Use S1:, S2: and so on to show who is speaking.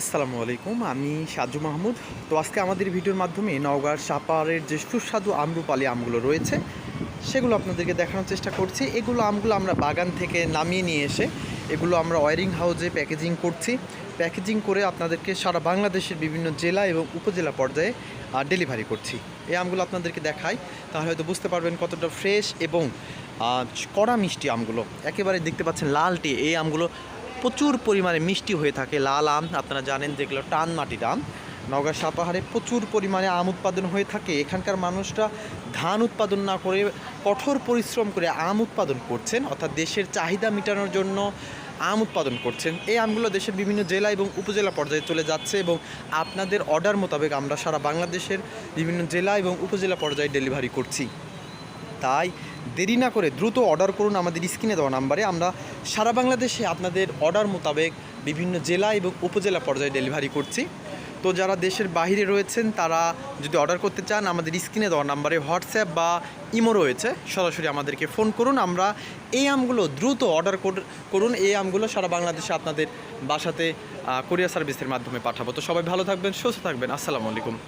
S1: আসসালামু আলাইকুম, আমি সাজু মাহমুদ। তো আজকে আমাদের ভিডিওর মাধ্যমে নওগাঁর সাপারের যে সুস্বাদু আমরুপালি আমগুলো রয়েছে, সেগুলো আপনাদেরকে দেখানোর চেষ্টা করছি। এগুলো আমগুলো আমরা বাগান থেকে নামিয়ে নিয়ে এসে এগুলো আমরা ওয়ারিং হাউসে প্যাকেজিং করছি। প্যাকেজিং করে আপনাদেরকে সারা বাংলাদেশের বিভিন্ন জেলা এবং উপজেলা পর্যায়ে ডেলিভারি করছি। এই আমগুলো আপনাদেরকে দেখাই, তাহলে হয়তো বুঝতে পারবেন কতটা ফ্রেশ এবং কড়া মিষ্টি আমগুলো। একেবারে দেখতে পাচ্ছেন লালটি এই আমগুলো প্রচুর পরিমাণে মিষ্টি হয়ে থাকে লাল আম, আপনারা জানেন যেগুলো টান মাটির আম নওগাঁ সাপাহারে প্রচুর পরিমাণে আম উৎপাদন হয়ে থাকে। এখানকার মানুষরা ধান উৎপাদন না করে কঠোর পরিশ্রম করে আম উৎপাদন করছেন, অর্থাৎ দেশের চাহিদা মেটানোর জন্য আম উৎপাদন করছেন। এই আমগুলো দেশের বিভিন্ন জেলা এবং উপজেলা পর্যায়ে চলে যাচ্ছে এবং আপনাদের অর্ডার মোতাবেক আমরা সারা বাংলাদেশের বিভিন্ন জেলা এবং উপজেলা পর্যায়ে ডেলিভারি করছি। তাই দেরি না করে দ্রুত অর্ডার করুন আমাদের স্ক্রিনে দেওয়া নাম্বারে। আমরা সারা বাংলাদেশে আপনাদের অর্ডার মোতাবেক বিভিন্ন জেলা এবং উপজেলা পর্যায়ে ডেলিভারি করছি। তো যারা দেশের বাইরে রয়েছেন, তারা যদি অর্ডার করতে চান, আমাদের স্ক্রিনে দেওয়া নাম্বারে হোয়াটসঅ্যাপ বা ইমো রয়েছে। সরাসরি আমাদেরকে ফোন করুন। আমরা এই আমগুলো দ্রুত অর্ডার করুন। এই আমগুলো সারা বাংলাদেশে আপনাদের বাসাতে কুরিয়ার সার্ভিসের মাধ্যমে পাঠাবো। তো সবাই ভালো থাকবেন, সুস্থ থাকবেন। আসসালামু আলাইকুম।